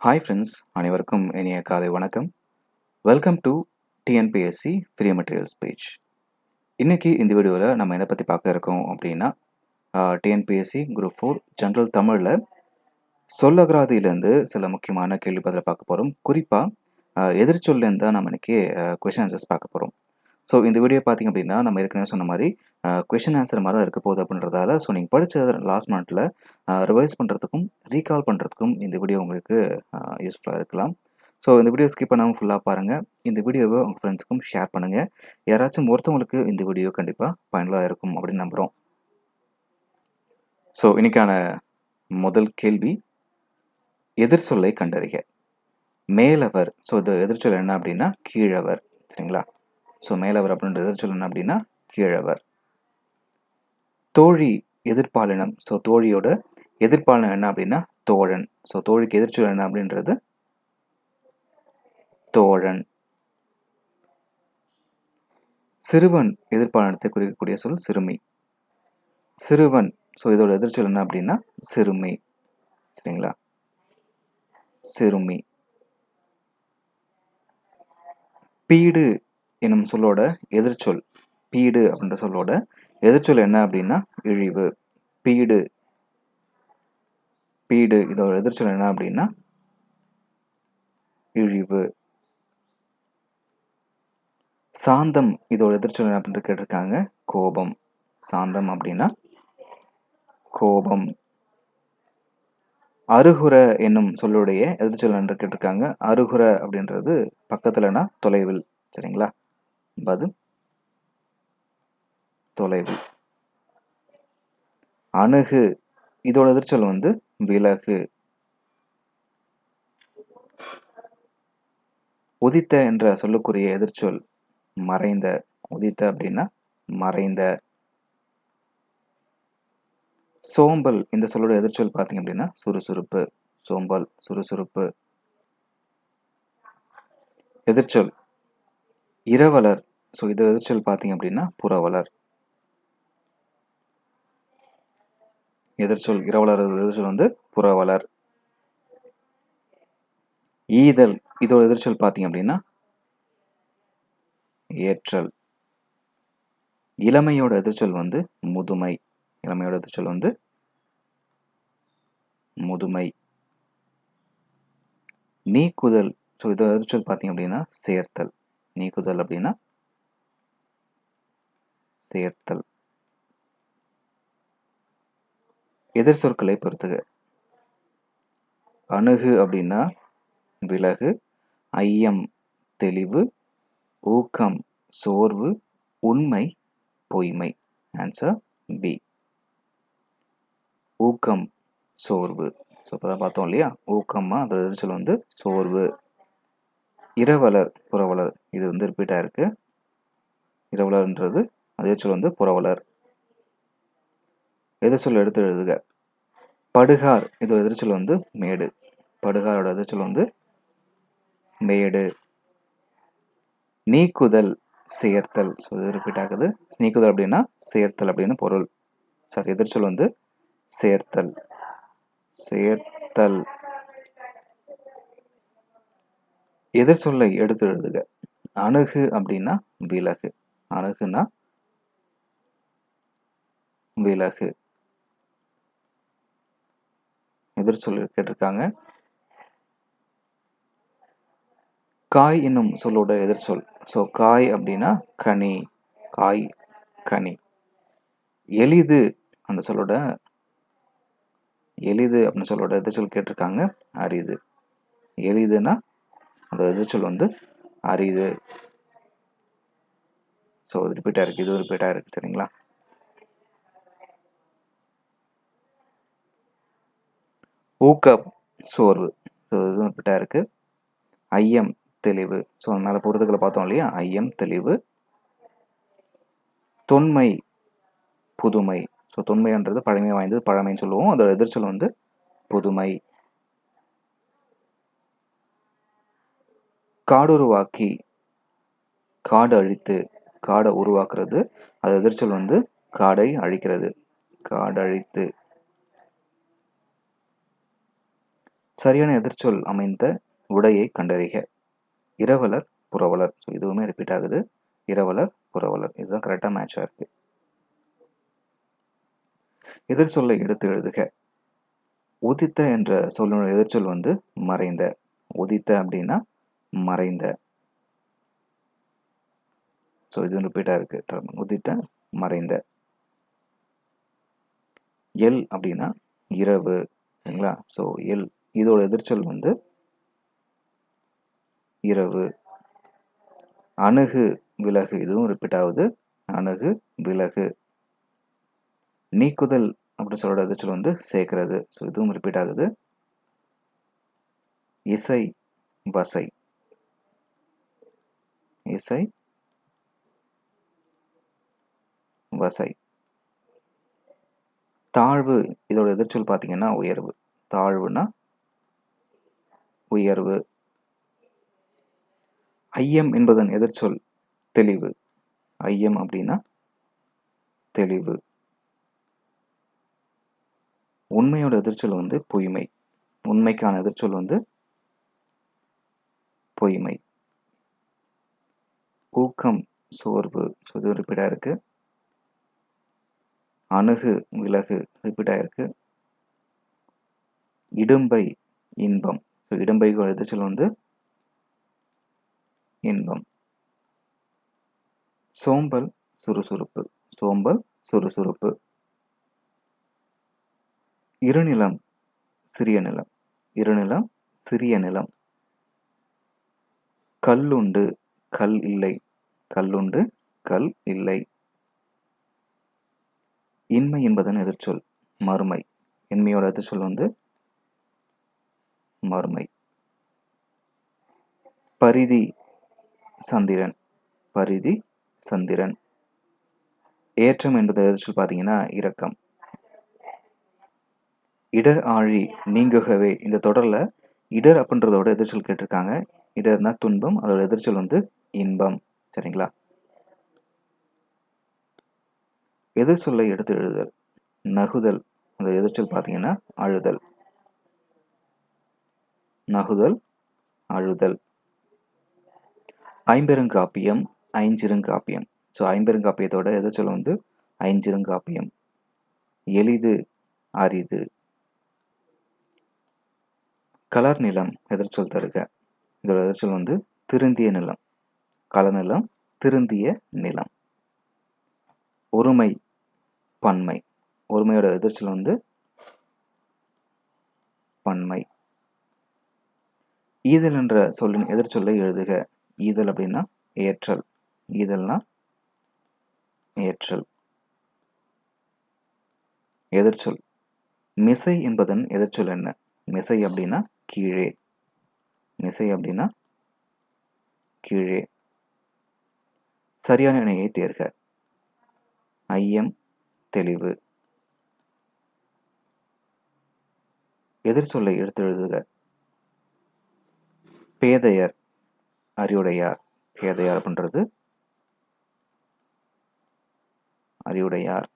Hi friends அனைவருக்கும் இனிய காலை வணக்கம். Welcome to TNPSC free materials page இன்றைக்கி இந்த வீடியோவில் நம்ம எதை பற்றி பார்க்க இருக்கோம் அப்படின்னா டிஎன்பிஎஸ்சி குரூப் ஃபோர் ஜென்ரல் தமிழில் சொல்லகராதியிலேருந்து சில முக்கியமான கேள்வி பதில் பார்க்க போகிறோம் குறிப்பாக எதிர்ச்சொல்லேருந்து தான் நம்ம இன்றைக்கி கொஷின் ஆன்சர்ஸ் பார்க்க போகிறோம் ஸோ இந்த வீடியோ பார்த்தீங்க அப்படின்னா நம்ம ஏற்கனவே சொன்ன மாதிரி கொஷின் ஆன்சர் மாதிரி தான் இருக்க போகுது அப்படின்றதால ஸோ நீங்கள் படித்த லாஸ்ட் மந்த்தில் ரிவைஸ் பண்ணுறதுக்கும் ரீகால் பண்ணுறதுக்கும் இந்த வீடியோ உங்களுக்கு யூஸ்ஃபுல்லாக இருக்கலாம். ஸோ இந்த வீடியோ ஸ்கிப் பண்ணாமல் ஃபுல்லாக பாருங்கள் இந்த வீடியோவை உங்கள் ஃப்ரெண்ட்ஸுக்கும் ஷேர் பண்ணுங்கள் யாராச்சும் ஒருத்தவங்களுக்கு இந்த வீடியோ கண்டிப்பாக பயனுள்ளதாக இருக்கும் அப்படின்னு நம்புகிறோம் ஸோ இன்னைக்கான முதல் கேள்வி எதிர்ச்சொல்லை கண்டறிக. மேலவர் ஸோ இது எதிர்ச்சொல் என்ன அப்படின்னா கீழவர். சரிங்களா? ஸோ மேலவர் அப்படின்ற எதிர்ச்சொல் அப்படின்னா கீழவர். தோழி எதிர்பாலினம் ஸோ தோழியோட எதிர்ப்பாலினம் என்ன அப்படின்னா தோழன். ஸோ தோழிக்கு எதிர்ச்சொல் என்ன அப்படின்றது? தோழன். சிறுவன் எதிர்ப்பாலினத்தை குறிக்கக்கூடிய சொல் சிறுமி. சிறுவன். ஸோ இதோட எதிர்ச்சொல் என்ன அப்படின்னா சிறுமி. சரிங்களா? சிறுமி. பீடு எனும் சொல்லோட எதிர்ச்சொல் பீடு அப்படின்ற சொல்லோட எதிர்ச்சொல் என்ன அப்படின்னா இழிவு. பீடு. பீடு இதோட எதிர்ச்சொல் என்ன அப்படின்னா இழிவு. சாந்தம் இதோட எதிர்ச்சொல் என்ன அப்படின்னு கேட்டிருக்காங்க? கோபம். சாந்தம் அப்படின்னா கோபம். அருகுர என்னும் சொல்லுடைய எதிர்ச்சொல் என்று கேட்டிருக்காங்க. அருகுர அப்படின்றது பக்கத்துலனா தொலைவில். சரிங்களா? பது தொலைவு. அணுகு. இதோட எதிர்ச்சொல் வந்து விலகு. உதித்த என்ற சொல்லுக்குரிய எதிர்ச்சொல் மறைந்த. உதித்த அப்படின்னா மறைந்த. சோம்பல் இந்த சொல்லோட எதிர்ச்சொல் பார்த்தீங்க அப்படின்னா சுறுசுறுப்பு. சோம்பல் சுறுசுறுப்பு. எதிர்ச்சொல் இரவலர். ஸோ இது எதிர்ச்சொல் பார்த்தீங்க அப்படின்னா புறவலர். எதிர்ச்சொல் இரவலர் எதிர்ச்சொல் வந்து புறவலர். ஈதல் இதோட எதிர்ச்சொல் பார்த்தீங்க அப்படின்னா ஏற்றல். இளமையோட எதிர்ச்சொல் வந்து முதுமை. இளமையோட எதிர்ச்சொல் வந்து முதுமை. நீக்குதல். ஸோ இதோட எதிர்ச்சொல் பார்த்தீங்க அப்படின்னா சேர்த்தல். நீக்குதல் அப்படின்னா சேர்த்தல். எதிர் சொற்களை பொறுத்துக. அணுகு அப்படின்னா விலகு ஐயம் தெளிவு ஊக்கம் சோர்வு உண்மை பொய்மை. ஆன்சர் பி ஊக்கம் சோர்வு. ஸோ இப்போ தான் பார்த்தோம் இல்லையா? ஊக்கம்மா அதோட எதிர்ச்சொல் வந்து சோர்வு. இரவலர் புறவலர் இது வந்து ரிப்பீட்டாக இருக்கு. இரவலர்ன்றது எதிர்ச்சொல் வந்து புறவலர் எதிர்ச்சொல் எடுத்து எழுதுக. படுகார் இது எதிர்ச்சொல் வந்து மேடு. படுகாரோட எதிர்ச்சொல் வந்து மேடு. நீக்குதல் சேர்த்தல். ஸோ இது ரிப்பீட் ஆகுது. நீக்குதல் அப்படின்னா சேர்த்தல் அப்படின்னு பொருள். சாரி எதிர்ச்சொல் வந்து சேர்த்தல். சேர்த்தல். எதிர் சொல்லை எடுத்து எழுதுக. அணுகு அப்படின்னா விலகு. அணுகுன்னா விலகு. எதிர் சொல் கேட்டிருக்காங்க. காய் என்னும் சொல்லோட எதிர்ச்சொல் ஸோ காய் அப்படின்னா கனி. காய் கனி. எளிது அந்த சொல்லோட எளிது அப்படின்னு சொல்லோட எதிர்ச்சொல் கேட்டிருக்காங்க. அரிது. எளிதுன்னா அந்த எதிர்ச்சொல் வந்து அரிது. ஸோ ரிப்பீட்டாக இருக்குது இது ரிப்பீட்டாக இருக்குது சரிங்களா? ஊக்க சோர்வு ஸோ இது ரிப்பீட்டாக இருக்குது ஐயம் தெளிவு. ஸோ அதனால் பொருத்துக்களை பார்த்தோம் இல்லையா? ஐயம் தெளிவு. தொன்மை புதுமை. ஸோ தொன்மைன்றது பழமை வாய்ந்தது பழமைன்னு சொல்லுவோம். அதோட எதிர்ச்சொல் வந்து புதுமை. காடுருவாக்கி காடு அழித்து காடை உருவாக்குறது. அது எதிர்ச்சொல் வந்து காடை அழிக்கிறது. காடு அழித்து சரியான எதிர்ச்சொல் அமைந்த உடையை கண்டறிக. இரவலர் புரவலர் ஸோ இதுவுமே ரிப்பீட் ஆகுது. இரவலர் புரவலர் இதுதான் கரெக்டாக மேட்சாக இருக்கு. எதிர் சொல்லை எடுத்து எழுதுக. உதித்த என்ற சொல்லோட எதிர்ச்சொல் வந்து மறைந்த. உதித்த அப்படின்னா மறைந்த. ஸோ இது ரிப்பீட்டாக இருக்கு. உதித்த மறைந்த. எல் அப்படின்னா இரவு. சரிங்களா? ஸோ எல் இதோட எதிர்ச்சொல் வந்து இரவு. அணுகு விலகு இதுவும் ரிப்பீட் ஆகுது. அணுகு விலகு. நீக்குதல் அப்படின்னு சொல்லுற எதிர்ச்சொல் வந்து சேர்க்கிறது. ஸோ இதுவும் ரிப்பீட் ஆகுது. இசை வசை. இசை வசை. தாழ்வு இதோட எதிர்ச்சொல் பார்த்தீங்கன்னா உயர்வு. தாழ்வுனா உயர்வு. ஐயம் என்பதன் எதிர்ச்சொல் தெளிவு. ஐயம் அப்படின்னா தெளிவு. உண்மையோட எதிர்ச்சொல் வந்து பொய்மை. உண்மைக்கான எதிர்ச்சொல் வந்து பொய்மை. ஊக்கம் சோர்வு ஸோ இது ரிப்பீட்டாக இருக்கு. அணுகு விலகு ரிப்பீட்டாக இருக்கு. இடும்பை இன்பம். ஸோ இடம்பெயர்வு எதிர்ச்சொல் வந்து இன்பம். சோம்பல் சுறுசுறுப்பு. சோம்பல் சுறுசுறுப்பு. இருநிலம் சிறிய நிலம். இருநிலம் சிறிய நிலம். கல்லுண்டு கல் இல்லை. கல்லுண்டு கல் இல்லை. இன்மை என்பதன் எதிர்ச்சொல் மறுமை. இன்மையோட எதிர்ச்சொல் வந்து மறுமை. பரிதி சந்திரன் பரிதி சந்திரன். ஏற்றம் என்பது எதிர்த்து பார்த்தீங்கன்னா இரக்கம். இடர் ஆழி நீங்குகவே இந்த தொடரில் இடர் அப்படின்றதோட எதிர்ச்சல் கேட்டிருக்காங்க? இடர்னா துன்பம் அதோட எதிர்ச்சொல் வந்து இன்பம். சரிங்களா? எதிர்ச்சொல்லை எடுத்து எழுதுதல் நகுதல் அந்த எதிர்ச்சல் பார்த்தீங்கன்னா அழுதல். நகுதல் அழுதல். ஐம்பெருங்காப்பியம் ஐஞ்சிருங்காப்பியம். ஸோ ஐம்பெருங்காப்பியத்தோட எதிர்ச்சொல் வந்து? ஐஞ்சிருங்காப்பியம். எளிது அரிது. கலர் நிலம் எதிர்ச்சொல் தருக? இதோட எதிர்ச்சொல் வந்து? திருந்திய நிலம். கலர் நிலம் திருந்திய நிலம். ஒருமை பன்மை. ஒருமையோட எதிர்ச்சொல் வந்து? பன்மை. ஈதல் என்ற சொல்லின் எதிர்ச்சொல்லை எழுதுக. ஈதல் அப்படின்னா ஏற்றல். ஈதல்னா ஏற்றல். எதிர்ச்சொல் மிசை என்பதன் எதிர்ச்சொல் என்ன? மிசை அப்படின்னா கீழே. மிசை அப்படின்னா கீழே. சரியான இணையை தேர்க. ஐயம் தெளிவு. எதிர்ச்சொல்லை எடுத்து எழுதுக. பேதையர் அறிவுடையார் பேதையார் அப்படின்றது அறிவுடையார்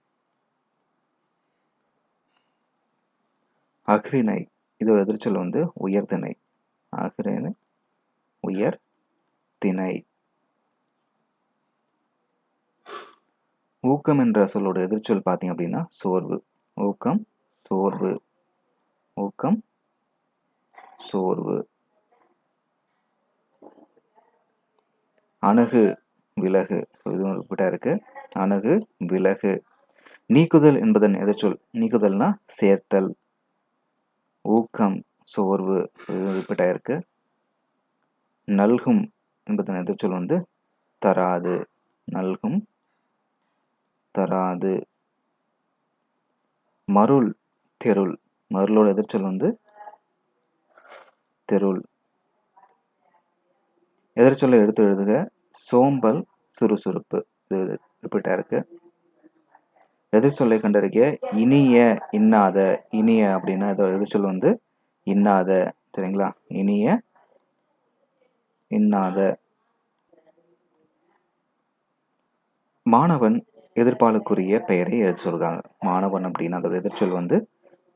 அக்ரிணை இதோட எதிர்ச்சொல் வந்து உயர்திணை அக்ரிணை உயர் திணை ஊக்கம் என்ற சொல்லோட எதிர்ச்சொல் பார்த்தீங்க அப்படின்னா சோர்வு. ஊக்கம் சோர்வு. ஊக்கம் சோர்வு. அணுகு விலகு. இதுவும் ரிப்பீட்டாக இருக்கு. அணுகு விலகு. நீக்குதல் என்பதன் எதிர்ச்சொல் நீக்குதல்னா சேர்த்தல் ஊக்கம் சோர்வு. இதுவும் ரிப்பீட்டாக இருக்கு. நல்கும் என்பதன் எதிர்ச்சொல் வந்து? தராது. நல்கும் தராது. மருள் தெருள். மருளோட எதிர்ச்சொல் வந்து? தெருள். எதிர்ச்சொல்லை எடுத்து எழுதுக. சோம்பல் சுறுசுறுப்பு. இது ரிப்பீட்டாக இருக்குது எதிர்ச்சொல்லை கண்டறிய இனிய இன்னாத இனிய அப்படின்னா இதோட எதிர்ச்சொல் வந்து இன்னாத. சரிங்களா? இனிய இன்னாத. மாணவன் எதிர்பாலுக்குரிய பெயரை எழுத சொல்றாங்க. மாணவன் அப்படின்னா அதோட எதிர்ச்சொல் வந்து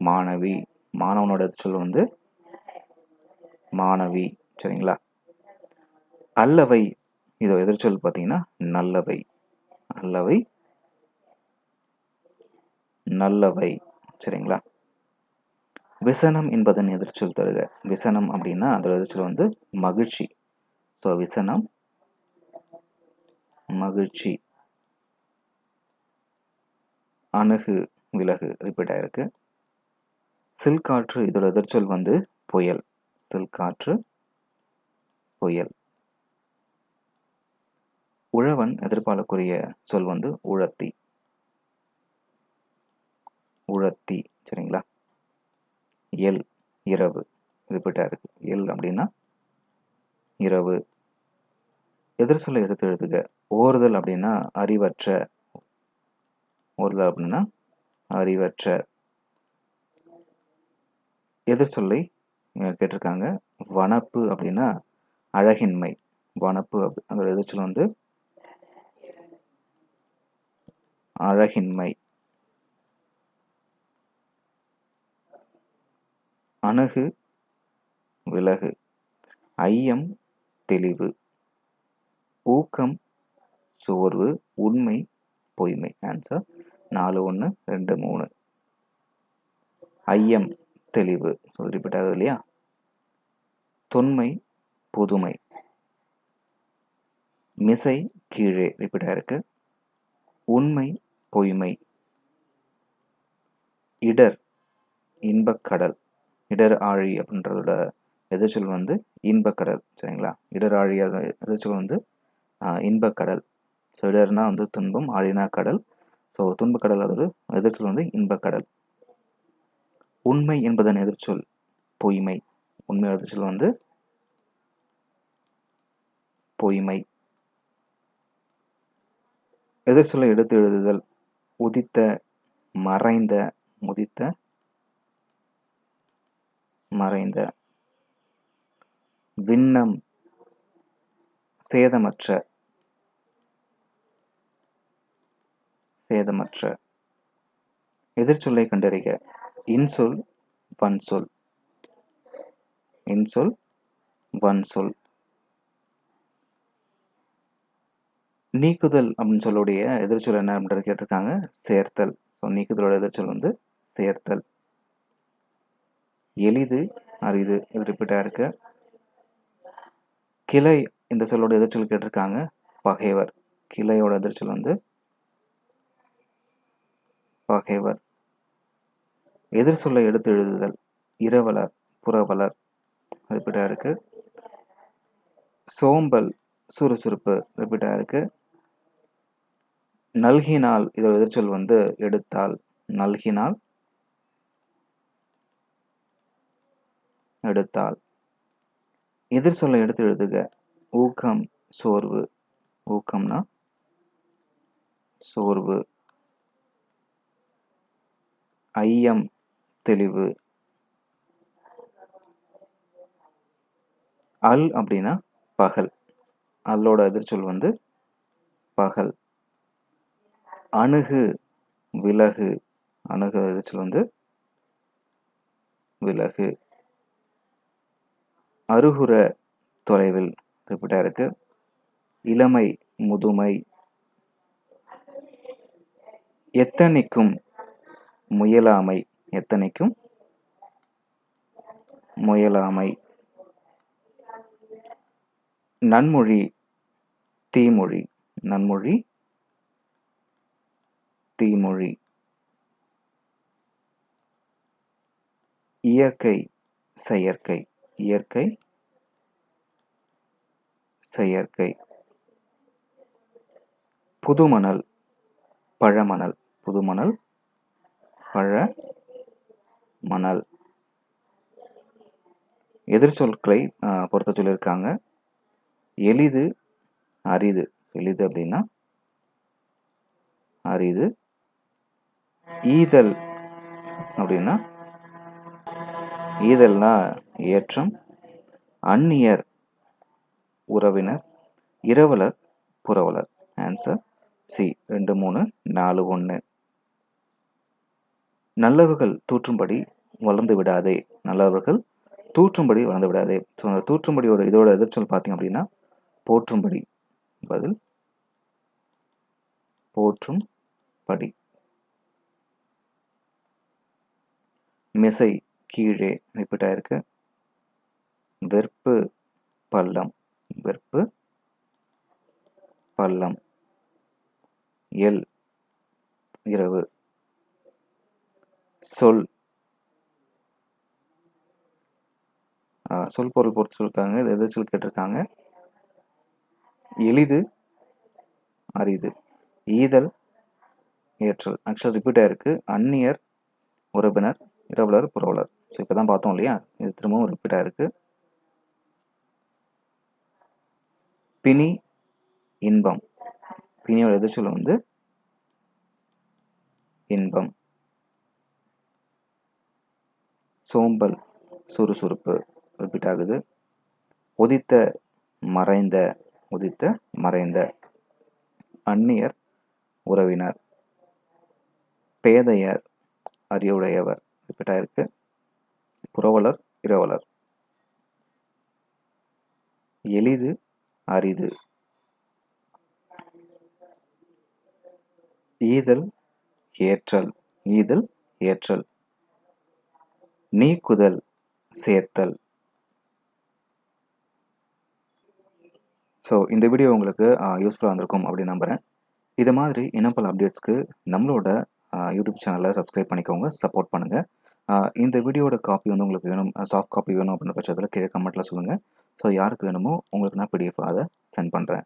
மாணவி. மாணவனோட எதிர்ச்சொல் வந்து மாணவி. சரிங்களா? அல்லவை. இதோ எதிர்ச்சொல் பார்த்தீங்கன்னா நல்லவை. அல்லவை. நல்லவை. சரிங்களா? விசனம் என்பதன் எதிர்ச்சொல் தருக. விசனம் அப்படின்னா அதோட எதிர்ச்சொல் வந்து மகிழ்ச்சி. ஸோ விசனம் மகிழ்ச்சி. அணுகு விலகு ரிப்பீட் ஆயிருக்கு. சில்காற்று இதோட எதிர்ச்சொல் வந்து புயல். சில்காற்று புயல். உழவன் எதிர்பாலக்குரிய சொல் வந்து உழத்தி. உழத்தி சரிங்களா? எல் இரவு ரிப்பீட்டாக இருக்கு. எல் அப்படின்னா இரவு. எதிர் சொல்லை எடுத்து எழுதுக. ஓறுதல் அப்படின்னா அறிவற்ற. ஓறுதல் அப்படின்னா அறிவற்ற. எதிர் சொல்லை கேட்டிருக்காங்க. வனப்பு அப்படின்னா அழகின்மை. வனப்பு அதோட எதிர்ச்சொல் வந்து அழகின்மை. அணுகு விலகு. ஐயம் தெளிவு. ஊக்கம் சோர்வு உண்மை பொய்மை. ஆன்சர் நாலு ஒன்று ரெண்டு மூணு. ஐயம் தெளிவு. ரிப்பீட் இல்லையா? தொன்மை புதுமை. மிசை கீழே ரிப்பீட்டாக இருக்கு உண்மை பொய்மை. இடர் இன்பக்கடல் இடர் ஆழி அப்படின்றதோட எதிர்ச்சொல் வந்து இன்பக்கடல் சரிங்களா? இடர் ஆழி எதிர்ச்சொல் வந்து இன்பக்கடல் ஸோ இடர்னா வந்து துன்பம் ஆழினா கடல். ஸோ துன்பக்கடல் அதோட எதிர்ச்சொல் வந்து இன்பக்கடல் உண்மை என்பதன் எதிர்ச்சொல் பொய்மை. உண்மை எதிர்ச்சொல் வந்து பொய்மை. எதிர்ச்சொல்லை எடுத்து எழுதுதல். உதித்த மறைந்த முதித்த மறைந்த. விண்ணம் சேதமற்ற. சேதமற்ற. எதிர்ச்சொல்லை கண்டறிக. இன்சொல் வன்சொல். இன்சொல் வன்சொல். நீக்குதல் அப்படின்னு சொல்லுடைய எதிர்ச்சொல் என்ன அப்படின்றது கேட்டிருக்காங்க. சேர்த்தல். ஸோ நீக்குதலோட எதிர்ச்சொல் வந்து சேர்த்தல். எளிது அரிது. இது ரிப்பீட்டாக இருக்கு. கிளை இந்த சொல்லோட எதிர்ச்சொல் கேட்டிருக்காங்க. பகைவர். கிளையோட எதிர்ச்சொல் வந்து பகைவர். எதிர் சொல்லை எடுத்து எழுதுதல். இரவலர் புறவலர். ரிப்பீட்டாக இருக்கு. சோம்பல் சுறுசுறுப்பு. ரிப்பீட்டாக இருக்குது நல்கினால் இதோட எதிர்ச்சொல் வந்து எடுத்தால் நல்கினால் எடுத்தால். எதிர் சொல்லை எடுத்து எழுதுக. ஊக்கம் சோர்வு. ஊக்கம்னா சோர்வு. ஐயம் தெளிவு. அல் அப்படின்னா பகல். அல்லோட எதிர்ச்சொல் வந்து பகல். அணுகு விலகு. அணுகு எதிர்ச்சல் வந்து? விலகு. அருகுற தொலைவில் ரிப்பீட்டாக இருக்கு. இளமை முதுமை. எத்தனைக்கும் முயலாமை. எத்தனைக்கும் முயலாமை. நன்மொழி தீமொழி. நன்மொழி தீமொழி. இயற்கை செயற்கை. இயற்கை செயற்கை. புதுமணல் பழமணல். புதுமணல் பழ மணல் எதிர்ச்சொற்களை பொறுத்த சொல்லியிருக்காங்க. எளிது அரிது. எளிது அப்படின்னா அரிது. ஈதல் அப்படின்னா ஈதல்னா ஏற்றம் அந்நியர் உறவினர் இரவலர் புறவலர் ஆன்சர் சி ரெண்டு மூணு நாலு ஒன்று நல்லவர்கள் தூற்றும்படி வளர்ந்து விடாதே. நல்லவர்கள் தூற்றும்படி வளர்ந்து விடாதே. ஸோ அந்த தூற்றும்படியோட இதோட எதிர்ச்சொல் பார்த்தீங்க அப்படின்னா போற்றும்படி. பதில் போற்றும் படி மிசை கீழே ரிப்பீட் ஆயிருக்கு வெறுப்பு பள்ளம் வெறுப்பு பள்ளம். எல் இரவு. சொல். ஆஹ் சொல் பொருள் பொறுத்து சொல்லிருக்காங்க. இது எதிர்ச்சொல் கேட்டிருக்காங்க? எளிது அரிது. ஈதல் ஏற்றல். ஆக்சுவல் ரிப்பீட் ஆயிருக்கு. அந்நியர் உறவினர் இரவலர் புரவலர் ஸோ இப்போ தான் பார்த்தோம் இல்லையா? இது திரும்பவும் ரிப்பீட் ஆயிருக்கு பிணி இன்பம். பிணியோட எதிர்ச்சொல் வந்து இன்பம். சோம்பல் சுறுசுறுப்பு. ரிப்பீட் ஆகுது. உதித்த மறைந்த. உதித்த மறைந்த. அந்நியர் உறவினர். பேதையர் அறிவுடையவர் ரிப்பீட் ஆயிருக்கு புரவலர் இரவலர். எளிது அரிது. ஈதல் ஏற்றல். ஈதல் ஏற்றல். நீக்குதல் சேர்த்தல். ஸோ இந்த வீடியோ உங்களுக்கு யூஸ்ஃபுல்லாக இருந்திருக்கும் அப்படின்னு நம்புகிறேன் இது மாதிரி இனப்பல் அப்டேட்ஸ்க்கு நம்மளோட யூடியூப் சேனலை சப்ஸ்கிரைப் பண்ணிக்கோங்க சப்போர்ட் பண்ணுங்கள் இந்த வீடியோட காப்பி வந்து உங்களுக்கு வேணும் சாஃப்ட் காப்பி வேணும் அப்படின்ற பட்சத்தில் கீழே கமெண்ட்டில் சொல்லுங்கள் ஸோ யாருக்கு வேணுமோ உங்களுக்கு நான் பிடிஎஃப் அதை சென்ட் பண்ணுறேன்